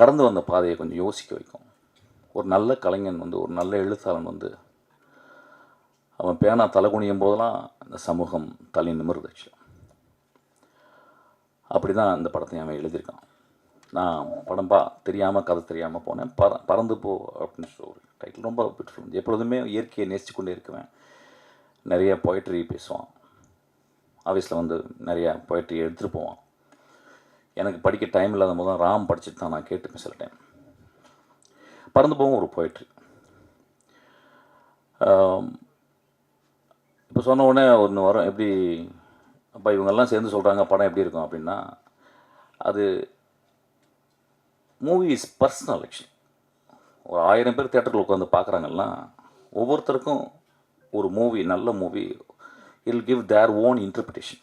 கடந்து வந்த பாதையை கொஞ்சம் யோசிக்க வைக்கும். ஒரு நல்ல கலைஞன் வந்து ஒரு நல்ல எழுத்தாளன் வந்து அவன் பேனா தலை குனியும் போதெல்லாம் இந்த சமூகம் தலை நிமிர்ந்துச்சு. அப்படி தான் இந்த படத்தை அவன் எழுதியிருக்கான். நான் படம் பா தெரியாமல் கதை தெரியாமல் போனேன். பற பறந்து போ அப்படின்னு சொல்லி ஒரு டைட்டில் ரொம்ப பியூட்டிஃபுல் எப்பொழுதுமே இயற்கையை நேசித்து கொண்டே இருக்குவேன். நிறைய பொயட்ரி பேசுவான். ஆஃபீஸில் வந்து நிறையா பொயட்ரி எடுத்துகிட்டு போவான். எனக்கு படிக்க டைம் இல்லாத போது தான் ராம் படிச்சுட்டு தான் நான் கேட்டுப்பேன் சில டைம் பறந்து போகும் ஒரு போயிட்ரி இப்போ சொன்ன உடனே ஒன்று வரும் எப்படி அப்போ இவங்கெல்லாம் சேர்ந்து சொல்கிறாங்க படம் எப்படி இருக்கும் அப்படின்னா அது மூவி இஸ் பர்சனல் ஆக்சுவலி ஒரு ஆயிரம் பேர் தேட்டரில் உட்காந்து பார்க்குறாங்கன்னா ஒவ்வொருத்தருக்கும் ஒரு மூவி நல்ல மூவி இல் கிவ் தேர் ஓன் இன்டர்பிரிட்டேஷன்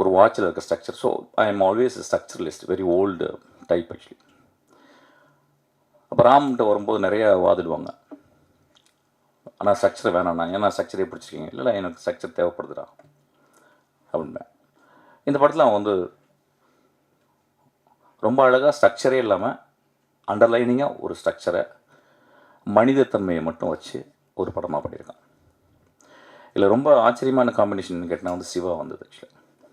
ஒரு வாட்சில் இருக்க structure so I am always structuralist very old type actually அப்போ ராம்கிட்ட வரும்போது நிறைய வாதிடுவாங்க. ஆனால் ஸ்ட்ரக்சர் வேணாண்ணா ஏன்னா ஸ்ட்ரக்சரே பிடிச்சிருக்கீங்க? இல்லை எனக்கு ஸ்ட்ரக்சர் தேவைப்படுதுடா அப்படின்பேன். இந்த படத்தில் அவன் வந்து ரொம்ப அழகாக ஸ்ட்ரக்சரே இல்லாமல் அண்டர்லைனிங்காக ஒரு ஸ்ட்ரக்சரை மனிதத்தன்மையை மட்டும் வச்சு ஒரு படமாக பண்ணியிருக்கான். இதில் ரொம்ப ஆச்சரியமான காம்பினேஷன் கேட்டால் வந்து சிவா வந்தது ஆக்சுவலாக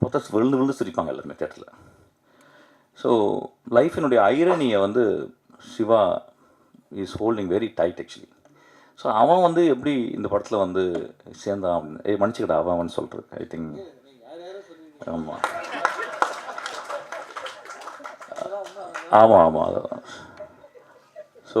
மொத்தம் விழுந்து விழுந்து சிரிப்பாங்க எல்லாருமே தேட்டரில் ஸோ லைஃபினுடைய ஐரனியை வந்து Shiva is holding very tight actually so அவன் வந்து எப்படி இந்த படத்தில் வந்து சேர்ந்தான் அப்படின்னு ஏய் மன்னிச்சுக்கடா அவன் அவன் சொல்கிறது ஐ திங்க் ஆமாம் ஆமாம் ஆமாம் அதான். ஸோ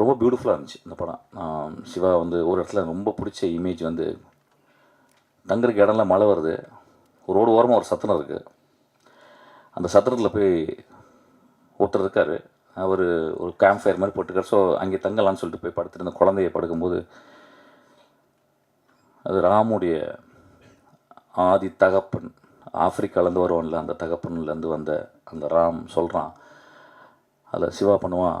ரொம்ப பியூட்டிஃபுல்லாக இருந்துச்சு இந்த படம். நான் சிவா வந்து ஒரு இடத்துல ரொம்ப பிடிச்ச இமேஜ் வந்து தங்குறதுக்கு இடம்லாம் மழை வருது. ஒரு ரோடு ஓரமாக ஒரு சத்திரம் இருக்குது அந்த சத்திரத்தில் போய் ஒருத்தர் இருக்கார். அவர் ஒரு கேம்ப் ஃபயர் மாதிரி போட்டுக்கார். ஸோ அங்கே தங்கலாம்னு சொல்லிட்டு போய் படுத்துருந்த குழந்தைய படுக்கும்போது அது ராமுடைய ஆதி தகப்பன் ஆப்பிரிக்காலேருந்து வருவான்ல அந்த தகப்பன்லேருந்து வந்த அந்த ராம் சொல்கிறான் அதில் சிவா பண்ணுவான்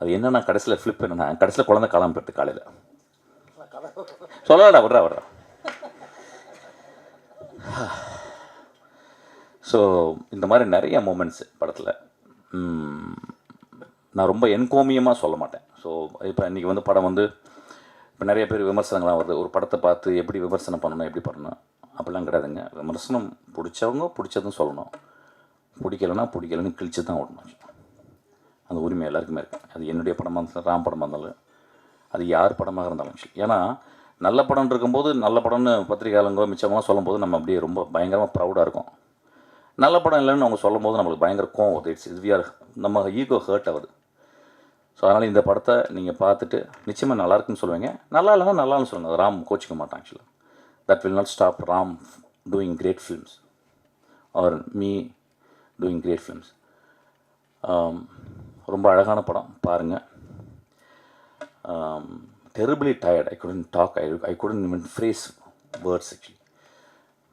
அது என்னன்னா கடைசியில் ஃப்ளிப் என்னென்னா கடைசியில் குழந்தை காலம் பெற்று காலையில். சொல்லடா விட்றா விட்றா. ஸோ இந்த மாதிரி நிறைய மூமெண்ட்ஸ் படத்தில் நான் ரொம்ப என்கோமியமாக சொல்ல மாட்டேன். ஸோ இப்போ இன்றைக்கி வந்து படம் வந்து இப்போ நிறைய பேர் விமர்சனங்களாக வருது. ஒரு படத்தை பார்த்து எப்படி விமர்சனம் பண்ணணும் எப்படி பண்ணணும் அப்படிலாம் கிடையாதுங்க. விமர்சனம் பிடிச்சவங்க பிடிச்சதும் சொல்லணும். பிடிக்கலன்னா பிடிக்கலன்னு கிழிச்சு தான் விடணும் அந்த உரிமை எல்லாருக்குமே இருக்குது அது என்னுடைய படமாக இருந்தாலும் ராம் படமாக இருந்தாலும் அது யார் படமாக இருந்தாலும் சரி. ஏன்னா நல்ல படம் இருக்கும்போது நல்ல படம்னு பத்திரிகையாளங்க மிச்சமாக சொல்லும்போது நம்ம அப்படியே ரொம்ப பயங்கரமாக ப்ரௌடாக இருக்கும். நல்ல படம் இல்லைன்னு அவங்க சொல்லும்போது நம்மளுக்கு பயங்கர கோவம் வருது. இட்ஸ் இது ஆர் நம்ம ஈகோ ஹர்ட் ஆகுது. ஸோ அதனால் இந்த படத்தை நீங்கள் பார்த்துட்டு நிச்சயமாக நல்லாயிருக்குன்னு சொல்லுவீங்க. நல்லா இல்லைன்னா நல்லான்னு சொல்லுங்கள் ராம் கோச்சிக்க மாட்டான் ஆக்சுவலாக that will not stop Ram doing great films are me doing great films ரொம்ப அழகான படம் பாருங்கள் terribly tired I couldn't talk I I couldn't even phrase words actually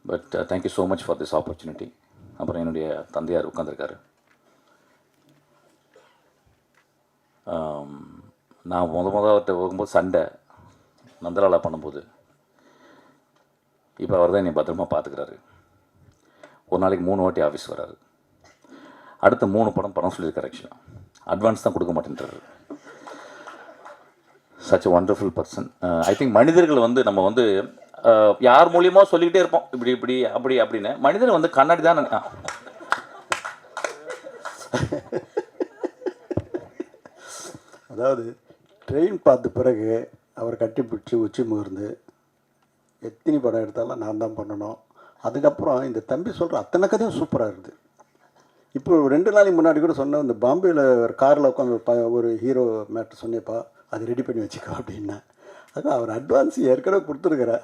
but thank you so much for this opportunity அப்புறம் என்னுடைய தந்தையார் உட்காந்துருக்காரு நான் முத முத அவர்கிட்ட போகும்போது சண்டை நந்தலாலா பண்ணும்போது இப்போ அவர் தான் என்னை பத்திரமா பார்த்துக்கிறாரு ஒரு நாளைக்கு மூணு வாட்டி ஆஃபீஸ் வராரு. அடுத்த மூணு படம் படம் சொல்லியிருக்காரு ஆக்சுவலாக அட்வான்ஸ் தான் கொடுக்க மாட்டேன்றார். Such wonderful person I think மனிதர்கள் வந்து நம்ம வந்து uh, யார் மூலியமாக சொல்லிக்கிட்டே இருப்போம். இப்படி இப்படி அப்படி அப்படின்னு. மனிதர் வந்து கண்ணாடி தான் அதாவது ட்ரெயின் பார்த்த பிறகு அவர் கட்டிப்பிடிச்சி உச்சி முகர்ந்து எத்தனை படம் எடுத்தாலும் நான் தான் பண்ணணும். அதுக்கப்புறம் இந்த தம்பி சொல்கிற அத்தனை கதையும் சூப்பராக இருக்குது. இப்போ ரெண்டு நாளைக்கு முன்னாடி கூட சொன்ன இந்த பாம்பேயில் ஒரு காரில் உட்காந்து ஒரு ஹீரோ மேட்ரு சொன்னேப்பா அது ரெடி பண்ணி வச்சுக்கோ அப்படின்னா. அதான் அவர் அட்வான்ஸ் ஏற்கனவே கொடுத்துருக்குறேன்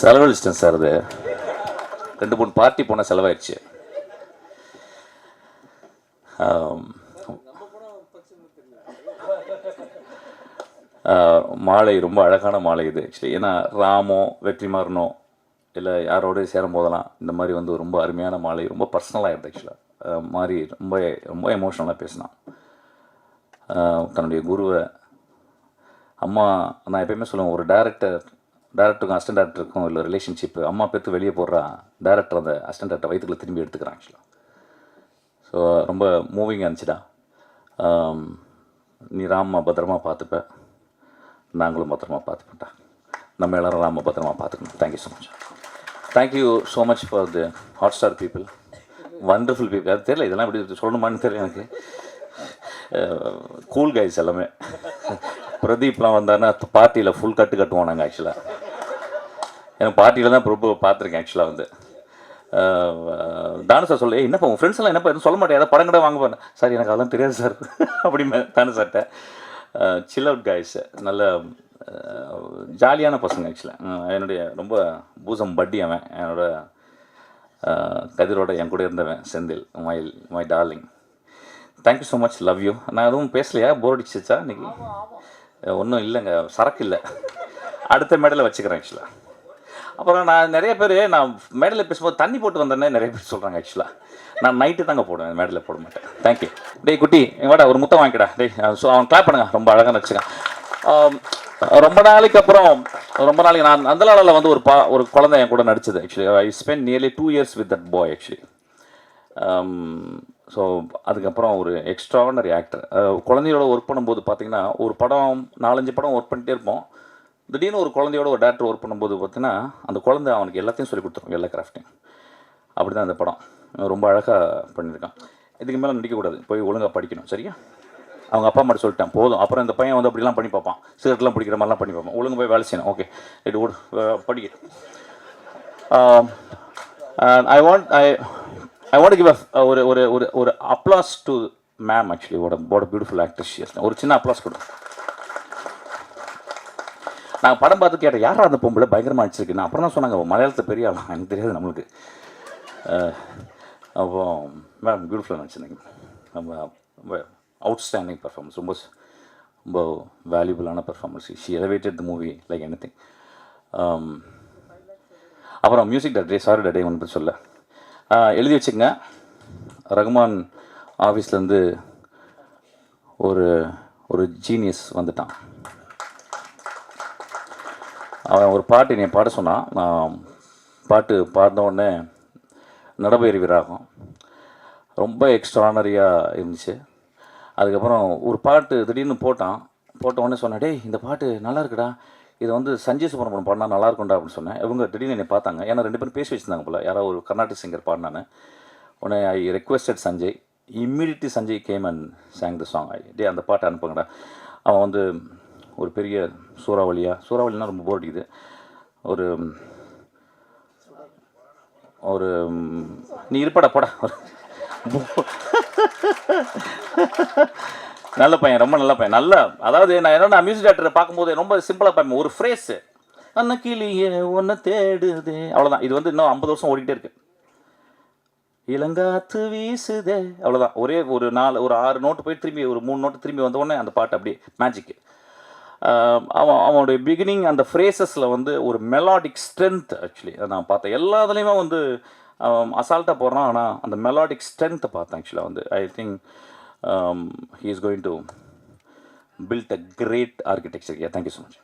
செலவழிச்சிட்டேன் சார் அது. ரெண்டு மூணு பார்ட்டி போனால் செலவாயிடுச்சு. மாலை ரொம்ப அழகான மாலை இது ஆக்சுவலி ஏன்னா ராமோ வெற்றிமாறனோ இல்லை யாரோடய சேரும் போதெல்லாம் இந்த மாதிரி வந்து ரொம்ப அருமையான மாலை ரொம்ப பர்சனலாக இருந்தது ஆக்சுவலாக மாதிரி ரொம்ப ரொம்ப எமோஷனலாக பேசினான். தன்னுடைய குருவை. அம்மா நான் எப்பயுமே சொல்லுவேன் ஒரு டேரக்டர் டேரக்டருக்கும் அசிஸ்டன்ட் டேரக்டருக்கும் இல்லை ரிலேஷன்ஷிப் அம்மா பேர்த்து வெளியே போடுறா டேரக்டர் அந்த அசிஸ்டன்ட் டேரக்டர் வயிற்றுக்குள்ள திரும்பி எடுத்துக்கிறான் ஆக்சுவலாக ஸோ ரொம்ப மூவிங்காக இருந்துச்சுடா. நீ ராமா பத்திரமா பார்த்துப்ப. நாங்களும் பத்திரமா பார்த்துப்பேன்டா நம்ம எல்லாரும் ராம பத்திரமா பார்த்துக்கணும். Thank you so much thank you so much for the Hotstar people wonderful people அது தெரியல இதெல்லாம் எப்படி சொல்லணுமான்னு தெரியல எனக்கு. Uh, கூல் கைஸ் எல்லாமே. பிரதீப்லாம் வந்தாருன்னா பார்ட்டியில் ஃபுல் கட்டு கட்டுவோம் நாங்கள் ஆக்சுவலாக எனக்கு பார்ட்டியில் தான் பிரபு பார்த்துருக்கேன் ஆக்சுவலாக வந்து. Uh, uh, தானு சார் சொல்லி என்னப்பா உங்கள் ஃப்ரெண்ட்ஸ்லாம் என்னப்பா எதுவும் சொல்ல மாட்டேன் ஏதாவது படம் கூட வாங்க போறேன். சார் எனக்கு அதெல்லாம் தெரியாது சார் அப்படின்னு தானு சார்கிட்ட சில் அவுட் கைஸ் நல்ல ஜாலியான பசங்க ஆக்சுவலாக என்னுடைய ரொம்ப பூசம் பட்டி அவன். என்னோட கதிரோட என் கூட இருந்தவன் Senthil my my darling thank you so much love you நான் எதுவும் பேசலையா? போர் அடிச்சிச்சா இன்றைக்கி ஒன்றும் இல்லைங்க. சரக்கு இல்லை. அடுத்த மேடையில் வச்சுக்கிறேன் ஆக்சுவலாக அப்புறம் நான் நிறைய பேர் நான் மேடையில் பேசும்போது தண்ணி போட்டு வந்தேன்னே நிறைய பேர் சொல்கிறாங்க ஆக்சுவலாக நான் நைட்டு தாங்க போடுவேன் மேடையில் போட மாட்டேன். தேங்க்யூ டேய் குட்டி வாடா ஒரு முத்தம் வாங்கிக்கடா. டேய் ஸோ அவன் கிளாப் பண்ணுங்க. ரொம்ப அழகாக வச்சுக்கான் ரொம்ப நாளைக்கு அப்புறம் ரொம்ப நாளைக்கு நான் அந்த நாளில் வந்து ஒரு பா ஒரு குழந்தை என் கூட நடிச்சது actually I spend nearly two years with that boy actually so அதுக்கப்புறம் ஒரு எக்ஸ்ட்ரானரி ஆக்டர் குழந்தையோட ஒர்க் பண்ணும்போது பார்த்தீங்கன்னா ஒரு படம் நாலஞ்சு படம் ஒர்க் பண்ணிட்டே இருப்போம். திடீர்னு ஒரு குழந்தையோட ஒரு டேரக்டர் ஒர்க் பண்ணும்போது பார்த்தீங்கன்னா அந்த குழந்தை அவனுக்கு எல்லாத்தையும் சொல்லி கொடுத்துரும் எல்லா கிராஃப்டிங் அப்படி தான் அந்த படம். ரொம்ப அழகாக பண்ணியிருக்கான். இதுக்கு மேலே நடிக்கக்கூடாது போய் ஒழுங்காக படிக்கணும் சரியா? அவங்க அப்பா அம்மா சொல்லிட்டேன் போதும். அப்புறம் இந்த பையன் வந்து அப்படிலாம் பண்ணி பார்ப்பான். சிகரெட்லாம் பிடிக்கிற மாதிரிலாம் பண்ணி பார்ப்பான். ஒழுங்கு போய் வேலை செய்யணும். ஓகே இட் படிக்க I want I I want give ஒரு ஒரு ஒரு ஒரு அப்ளாஸ் டு மேம் ஆக்சுவலி ஓட a பியூட்டிஃபுல் ஆக்ட்ரஸ் ஒரு சின்ன அப்ளாஸ் கொடு நாங்கள் படம் பார்த்து கேட்டேன் யாரா அந்த பொம்பளை? பயங்கரமாக அடிச்சிருக்குன்னு அப்புறம் தான் சொன்னாங்க மலையாளத்தை பெரிய ஆளா? எனக்கு தெரியாது நம்மளுக்கு. Uh, அப்போ மேம் பியூட்டிஃபுல்லாக நினச்சிருந்தீங்க நம்ம அவுட்ஸ்டாண்டிங் பர்ஃபார்மன்ஸ் ரொம்ப ரொம்ப வேல்யூபிளான performance she elevated the movie like anything அப்புறம் மியூசிக் டே சாரி டே ஒன்று சொல்ல எழுதி வச்சுக்கங்க. ரகுமான் ஆஃபீஸ்லேருந்து ஒரு ஒரு ஜீனியஸ் வந்துட்டான். அவன் ஒரு பாட்டு என்னை பாட சொன்னான் நான் பாட்டு பாடின உடனே நடபயிர் விராகம் ரொம்ப எக்ஸ்ட்ரானரியாக இருந்துச்சு. அதுக்கப்புறம் ஒரு பாட்டு திடீர்னு போட்டான். போட்ட உடனே சொன்னேன் டேய் இந்த பாட்டு நல்லா இருக்குடா. இது வந்து சஞ்சய் சுப்ரமணியம் பாடினா நல்லா இருக்கும்டா அப்படின்னு சொன்னேன். இவங்க திடீர்னு என்னை பார்த்தாங்க. ஏன்னா ரெண்டு பேரும் பேசி வச்சிருந்தாங்க போல. யாரோ ஒரு கர்நாடக சிங்கர் பாடினான்னு உடனே I requested Sanjay. Immediately Sanjay came and sang the song I டே அந்த பாட்டை அனுப்புங்கடா. அவன் வந்து ஒரு பெரிய சூறாவளியாக சூறாவளினா ரொம்ப போர் அடிக்குது. ஒரு ஒரு நீ இருப்படா போடா. நல்ல பையன் ரொம்ப நல்ல பையன். நல்ல அதாவது நான் என்னன்னா மியூசிக் டேரக்டரை பார்க்கும்போது ரொம்ப சிம்பிளாக பார்ப்பேன். ஒரு ஃப்ரேஸு அன்ன கிளியே ஒன்று தேடுதே. அவ்வளோதான் இது வந்து இன்னும் ஐம்பது வருஷம் ஓடிக்கிட்டே இருக்கு. இளங்காத்து வீசுதே. அவ்வளோதான் ஒரே ஒரு நாலு ஒரு ஆறு நோட்டு போய் திரும்பி ஒரு மூணு நோட்டு திரும்பி வந்த உடனே அந்த பாட்டு அப்படியே மேஜிக்கு அவன் அவனுடைய பிகினிங் அந்த ஃப்ரேசஸில் வந்து ஒரு மெலாடிக் ஸ்ட்ரென்த் ஆக்சுவலி நான் பார்த்தேன். எல்லாத்துலேயுமே வந்து அசால்ட்டாக போடுறான் ஆனால் அந்த மெலாடிக் ஸ்ட்ரென்த்தை பார்த்தேன் ஆக்சுவலாக வந்து. I think he is going to build a great architecture yeah thank you so much